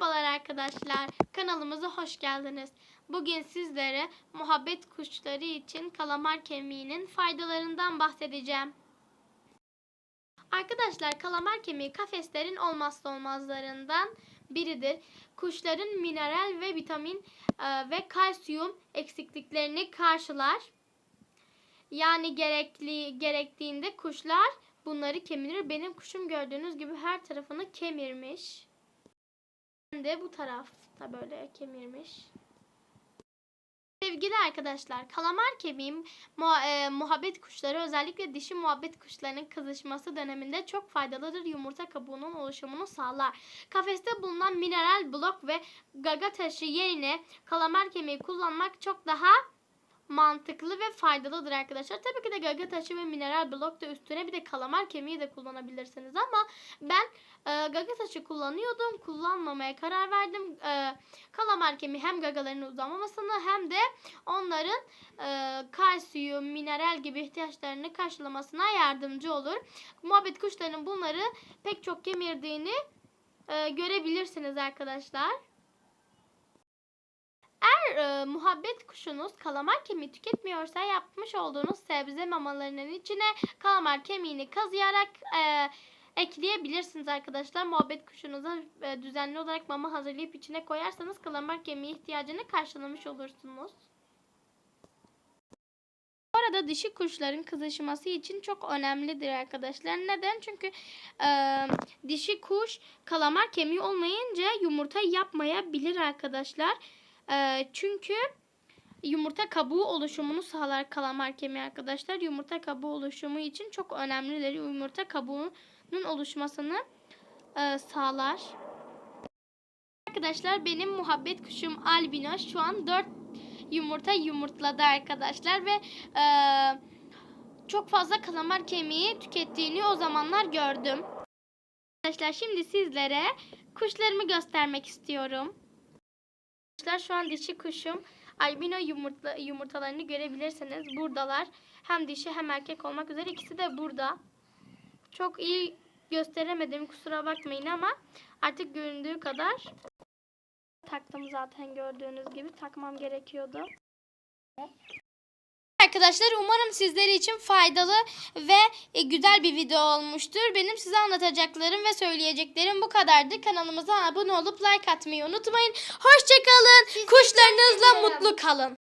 Merhabalar arkadaşlar. Kanalımıza hoş geldiniz. Bugün sizlere muhabbet kuşları için kalamar kemiğinin faydalarından bahsedeceğim. Arkadaşlar kalamar kemiği kafeslerin olmazsa olmazlarından biridir. Kuşların mineral ve vitamin e, ve kalsiyum eksikliklerini karşılar. Yani gerekli gerektiğinde kuşlar bunları kemirir. Benim kuşum gördüğünüz gibi her tarafını kemirmiş. De bu tarafta böyle kemirmiş. Sevgili arkadaşlar, kalamar kemiği mu- e, muhabbet kuşları özellikle dişi muhabbet kuşlarının kızışması döneminde çok faydalıdır. Yumurta kabuğunun oluşumunu sağlar. Kafeste bulunan mineral blok ve gaga taşı yerine kalamar kemiği kullanmak çok daha mantıklı ve faydalıdır arkadaşlar. Tabii ki de gaga taşı ve mineral blok da üstüne bir de kalamar kemiği de kullanabilirsiniz ama ben e, gaga taşı kullanıyordum. Kullanmamaya karar verdim. E, kalamar kemiği hem gagaların uzamamasını hem de onların e, kalsiyum, mineral gibi ihtiyaçlarını karşılamasına yardımcı olur. Muhabbet kuşlarının bunları pek çok kemirdiğini e, görebilirsiniz arkadaşlar. E, muhabbet kuşunuz kalamar kemiği tüketmiyorsa yapmış olduğunuz sebze mamalarının içine kalamar kemiğini kazıyarak e, ekleyebilirsiniz arkadaşlar. Muhabbet kuşunuza e, düzenli olarak mama hazırlayıp içine koyarsanız kalamar kemiği ihtiyacını karşılamış olursunuz. Bu arada dişi kuşların kızışması için çok önemlidir arkadaşlar. Neden? Çünkü e, dişi kuş kalamar kemiği olmayınca yumurta yapmayabilir arkadaşlar. E, çünkü yumurta kabuğu oluşumunu sağlar kalamar kemiği arkadaşlar. Yumurta kabuğu oluşumu için çok önemlidir. Yumurta kabuğunun oluşmasını e, sağlar. Arkadaşlar benim muhabbet kuşum albino şu an 4 yumurta yumurtladı arkadaşlar ve e, çok fazla kalamar kemiği tükettiğini o zamanlar gördüm. Arkadaşlar şimdi sizlere kuşlarımı göstermek istiyorum. Arkadaşlar şu an dişi kuşum albino yumurta, yumurtalarını görebilirsiniz. Buradalar. Hem dişi hem erkek olmak üzere ikisi de burada. Çok iyi gösteremedim kusura bakmayın ama artık göründüğü kadar taktım zaten gördüğünüz gibi takmam gerekiyordu. Arkadaşlar umarım sizler için faydalı ve e, güzel bir video olmuştur. Benim size anlatacaklarım ve söyleyeceklerim bu kadardı. Kanalımıza abone olup like atmayı unutmayın. Hoşçakalın. Kuşlarınızla mutlu kalın.